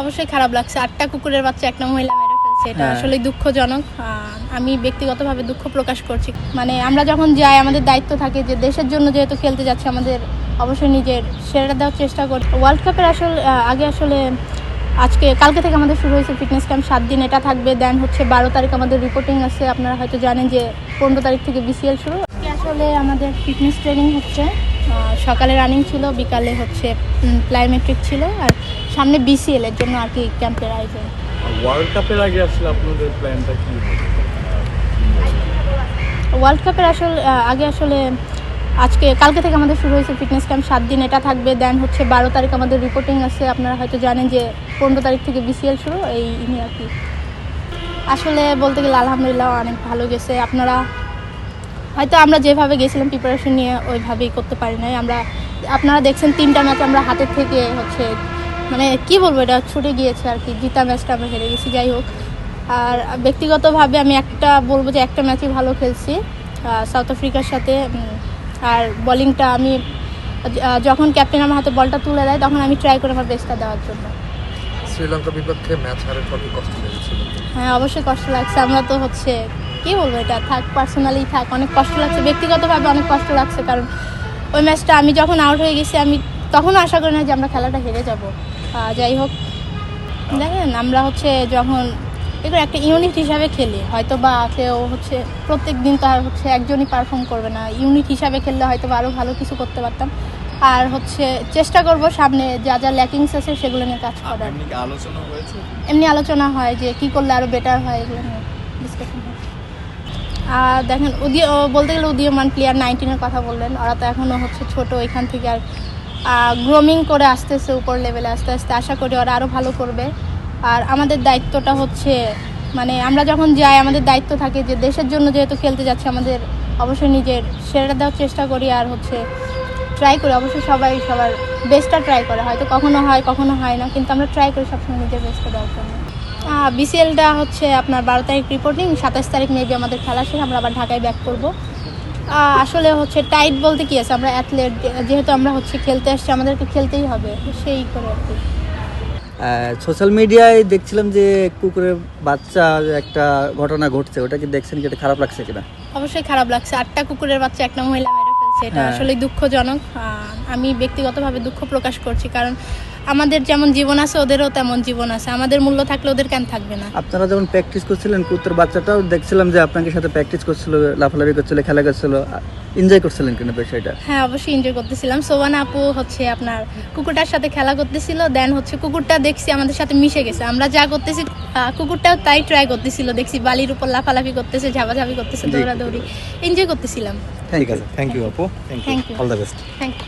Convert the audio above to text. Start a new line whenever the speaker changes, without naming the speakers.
অবশ্যই খারাপ লাগছে। আটটা কুকুরের বাচ্চা একটা মহিলা মেরে ফেলছে। এটা
হ্যাঁ।
আসলে দুঃখজনক। আমি ব্যক্তিগতভাবে দুঃখ প্রকাশ করছি। মানে আমরা যখন যাই আমাদের দায়িত্ব থাকে যে দেশের জন্য যেহেতু খেলতে যাচ্ছে আমাদের অবশ্যই নিজের সেরাটা দেওয়ার চেষ্টা করি ওয়ার্ল্ড কাপের আসলে আগে আসলে আজকে কালকে থেকে আমাদের শুরু হয়েছে ফিটনেস ক্যাম্প সাত দিন এটা থাকবে। দেন হচ্ছে বারো তারিখ আমাদের রিপোর্টিং আছে। আপনারা হয়তো জানেন যে পনেরো তারিখ থেকে বিসিএল শুরু। আসলে আমাদের ফিটনেস ট্রেনিং হচ্ছে। সকালে রানিং ছিল বিকালে হচ্ছে প্লাইমেট্রিক ছিল আর সামনে বিসিএল এর জন্য আর কি ক্যাম্পের আয়োজন।
ওয়ার্ল্ড কাপের আগে আসলে আপনাদের প্ল্যানটা কি
ওয়ার্ল্ড কাপের আসলে আগে আসলে আজকে কালকে থেকে আমাদের শুরু হয়েছে ফিটনেস ক্যাম্প সাত দিন এটা থাকবে দেন হচ্ছে বারো তারিখ আমাদের রিপোর্টিং আছে আপনারা হয়তো জানেন যে পনেরো তারিখ থেকে বিসিএল শুরু এই নিয়ে আর কি। আসলে বলতে গেলে আলহামদুলিল্লাহ অনেক ভালো গেছে আপনারা হয়তো আমরা যেভাবে গেছিলাম প্রিপারেশন নিয়ে ওইভাবেই করতে পারি নাই। আমরা আপনারা দেখছেন তিনটা ম্যাচ আমরা হাতের থেকে হচ্ছে মানে কি বলব এটা ছুটে গিয়েছে আর কি জিতা ম্যাচটা আমরা হেরে গেছি যাই হোক। আর ব্যক্তিগতভাবে আমি একটা বলব যে একটা ম্যাচই ভালো খেলছি সাউথ আফ্রিকার সাথে আর বোলিংটা আমি যখন ক্যাপ্টেন আমার হাতে বলটা তুলে দেয় তখন আমি ট্রাই করি আমার বেস্টটা দেওয়ার জন্য।
শ্রীলঙ্কার বিপক্ষে ম্যাচ হারের পর কষ্ট লেগেছিল?
হ্যাঁ অবশ্যই কষ্ট লাগছে। আমরা তো হচ্ছে কি বলব এটা? থাক পার্সোনালি থাক অনেক কষ্ট লাগছে। ব্যক্তিগতভাবে অনেক কষ্ট লাগছে কারণ ওই ম্যাচটা আমি যখন আউট হয়ে গেছি আমি তখনও আশা করি না যে আমরা খেলাটা হেরে যাব। যাই হোক দেখেন আমরা হচ্ছে যখন এগুলো একটা ইউনিট হিসাবে খেলি হয়তো বা কেউ হচ্ছে প্রত্যেক দিন তো আর হচ্ছে একজনই পারফর্ম করবে না। ইউনিট হিসাবে খেললে হয়তো বা আরও ভালো কিছু করতে পারতাম। আর হচ্ছে চেষ্টা করব সামনে যা যা ল্যাকিংস আছে সেগুলো নিয়ে কাজ করার।
এমনি আলোচনা
এমনি আলোচনা হয় যে কি করলে আরও বেটার হয় এগুলো নিয়ে ডিসকাশন হয়। আর দেখেন, উদীয় বলতে গেলে উদীয়মান প্লেয়ার নাইনটিনের কথা বললেন। ওরা তো এখনও হচ্ছে ছোট এখান থেকে আর গ্রোমিং করে আসতেছে উপর লেভেলে আস্তে আস্তে। আশা করি ওরা আরও ভালো করবে। আর আমাদের দায়িত্বটা হচ্ছে মানে আমরা যখন যাই, আমাদের দায়িত্ব থাকে যে দেশের জন্য যেহেতু খেলতে যাচ্ছে, আমাদের অবশ্যই নিজের সেরাটা দেওয়ার চেষ্টা করি আর হচ্ছে ট্রাই করি। অবশ্যই সবাই সবার বেস্টটা ট্রাই করে। হয়তো কখনো হয় কখনো হয় না, কিন্তু আমরা ট্রাই করি সবসময় নিজের বেস্টটা দেওয়ার জন্য। বিসিএলটা হচ্ছে আপনার বারো তারিখ রিপোর্টিং সাতাশ তারিখ মেবি আমাদের খেলা শেষ আমরা আবার ঢাকায় ব্যাক করব। আসলে হচ্ছে টাইট বলতে কি আছে আমরা অ্যাথলেট যেহেতু আমরা হচ্ছে খেলতে আসছি আমাদেরকে খেলতেই হবে সেই করে আর কি।
সোশ্যাল মিডিয়ায় দেখছিলাম যে কুকুরের বাচ্চা একটা ঘটনা ঘটছে ওটা কি দেখছেন কি? এটা খারাপ লাগছে কিনা?
অবশ্যই খারাপ লাগছে। আটটা কুকুরের বাচ্চা একটা মহিলা মেরে ফেলছে এটা
হ্যাঁ।
আসলে দুঃখজনক। আমি ব্যক্তিগতভাবে দুঃখ প্রকাশ করছি কারণ আমাদের যেমন জীবন আছে ওদেরও তেমন জীবন আছে। আমাদের মূল্য থাকলে ওদের কেন থাকবে না?
আপনারা যখন প্র্যাকটিস করছিলেন কুত্তর বাচ্চাটাও দেখছিলাম যে আপনাকে সাথে প্র্যাকটিস করছিল লাফালাফি করছিল খেলা করছিল। এনজয় করছিলেন কিনা বিষয়টা?
হ্যাঁ অবশ্যই এনজয় করতেছিলাম। সোবান আপু হচ্ছে আপনার কুকুরটার সাথে খেলা করতেছিল দেন হচ্ছে কুকুরটা দেখছি আমাদের সাথে মিশে গেছে। আমরা যা করতেছি কুকুরটাও তাই ট্রাই করতেছিল। দেখছি বালির উপর লাফালাফি করতেছে ঝাপাঝাপি করতেছে দৌড়াদৌড়ি। এনজয় করতেছিলাম।
ঠিক আছে।
থ্যাংক ইউ আপু।
Thank you
all the best
thank you